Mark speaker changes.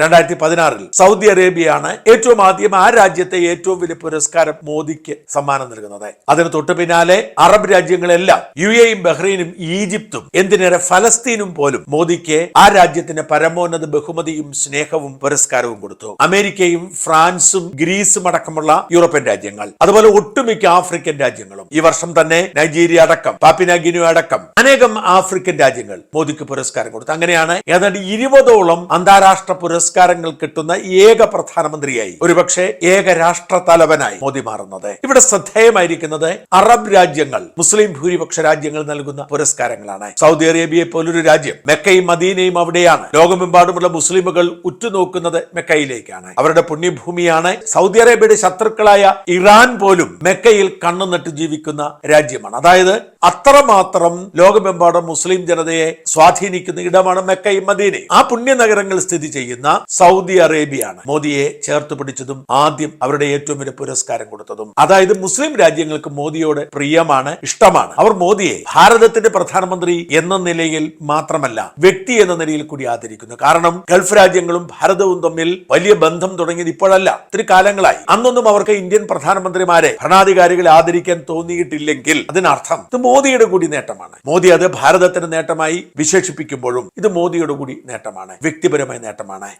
Speaker 1: രണ്ടായിരത്തി പതിനാറിൽ സൗദി അറേബ്യയാണ് ഏറ്റവും ആദ്യം ആ രാജ്യത്തെ ഏറ്റവും വലിയ പുരസ്കാരം മോദിക്ക് സമ്മാനം നൽകുന്നത്. അതിന് തൊട്ടു പിന്നാലെ അറബ് രാജ്യങ്ങളെല്ലാം യു എയും ബഹ്റൈനും ഈജിപ്തും എന്തിനേറെ ഫലസ്തീനും പോലും മോദിക്ക് ആ രാജ്യത്തിന് പരമോന്നത ബഹുമതിയും സ്നേഹവും പുരസ്കാരവും കൊടുത്തു. അമേരിക്കയും ഫ്രാൻസും ഗ്രീസും അടക്കമുള്ള യൂറോപ്യൻ രാജ്യങ്ങൾ അതുപോലെ ഒട്ടുമിക്ക ആഫ്രിക്കൻ രാജ്യങ്ങളും. ഈ വർഷം തന്നെ നൈജീരിയ അടക്കം പാപ്പിനാഗിനു അടക്കം അനേകം ആഫ്രിക്കൻ രാജ്യങ്ങൾ മോദിക്ക് പുരസ്കാരം കൊടുത്തു. അങ്ങനെയാണ് ഏതാണ്ട് ഇരുപതോളം അന്താരാഷ്ട്ര പുരസ്കാരങ്ങൾ കിട്ടുന്ന ഏക പ്രധാനമന്ത്രിയായി. ഒരുപക്ഷെ ഏക രാഷ്ട്ര തലവനായി മോദി മാറുന്നത്. ഇവിടെ ശ്രദ്ധേയമായിരിക്കുന്നത് അറബ് രാജ്യങ്ങൾ മുസ്ലിം ഭൂരിപക്ഷ രാജ്യങ്ങൾ നൽകുന്ന പുരസ്കാരങ്ങളാണ്. സൗദി അറേബ്യയെ പോലൊരു രാജ്യം മെക്കയും മദീനയും അവിടെയാണ്. ലോകമെമ്പാടുമുള്ള മുസ്ലിമുകൾ ഉറ്റുനോക്കുന്നത് മെക്കയിലേക്കാണ്. അവരുടെ പുണ്യഭൂമിയാണ് സൗദി അറേബ്യയുടെ ശത്രുക്കളായ ഇറാൻ പോലും മെക്കയിൽ കണ്ണുനട്ട് ജീവിക്കുന്ന രാജ്യമാണ്. അതായത് അത്രമാത്രം ലോകമെമ്പാടും മുസ്ലിം ജനതയെ സ്വാധീനിക്കുന്ന ഇടമാണ് മെക്കയും മദീനയും. ആ പുണ്യനഗരങ്ങൾ സ്ഥിതി ചെയ്യുന്ന സൗദി അറേബ്യയാണ്. മോദിയെ ചേർത്ത് പിടിച്ചതും ആദ്യം അവരുടെ ഏറ്റവും വലിയ പുരസ്കാരം കൊടുത്തതും. അതായത് മുസ്ലിം രാജ്യങ്ങൾക്ക് മോദിയോട് പ്രിയമാണ് ഇഷ്ടമാണ്. അവർ മോദിയെ ഭാരതത്തിന്റെ പ്രധാനമന്ത്രി എന്ന നിലയിൽ മാത്രമല്ല വ്യക്തി എന്ന നിലയിൽ കൂടി ആദരിക്കുന്നു. കാരണം ഗൾഫ് രാജ്യങ്ങളും ഭാരതവും തമ്മിൽ വലിയ ബന്ധം തുടങ്ങിയത് ഇപ്പോഴല്ല ഒത്തിരി കാലങ്ങളായി. അന്നൊന്നും അവർക്ക് ഇന്ത്യൻ പ്രധാനമന്ത്രിമാരെ ഭരണാധികാരികളെ ആദരിക്കാൻ തോന്നിയിട്ടില്ലെങ്കിൽ അതിനർത്ഥം ഇത് മോദിയുടെ കൂടി നേട്ടമാണ്. മോദി അത് ഭാരതത്തിന്റെ നേട്ടമായി വിശേഷിപ്പിക്കുമ്പോഴും ഇത് മോദിയുടെ കൂടി നേട്ടമാണ് വ്യക്തിപരമായ നേട്ടമാണ്.